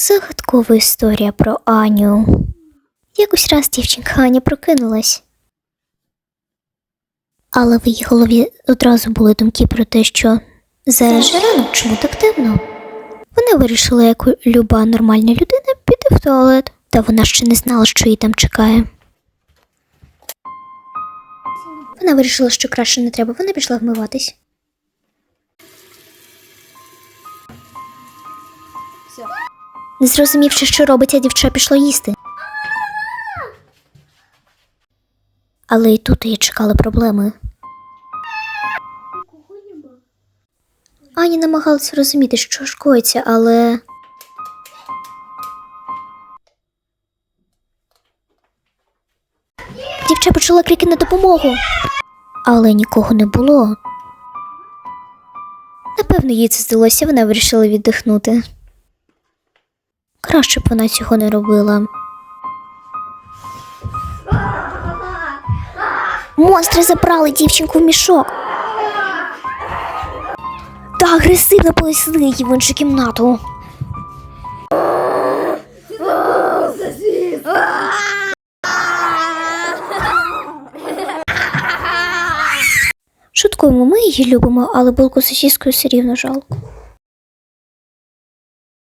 Загадкова історія про Аню. Якось раз дівчинка Аня прокинулась. Але в її голові одразу були думки про те, що зараз же ранок, чому так темно? Вона вирішила, як люба нормальна людина, піти в туалет, та вона ще не знала, що її там чекає. Вона вирішила, що краще не треба, вона пішла вмиватись. Не зрозумівши, що робиться, дівча пішло їсти. Але і тут її чекали проблеми. Аня намагалася розуміти, що ж коїться, але. Дівча почула крики на допомогу. Але нікого не було. Напевно, їй це здалося, вона вирішила віддихнути. Краще б вона цього не робила. Монстри забрали дівчинку в мішок. Та агресивно понесли її в іншу кімнату. Шуткуємо, ми її любимо, але булку сосіскою все рівно жалко.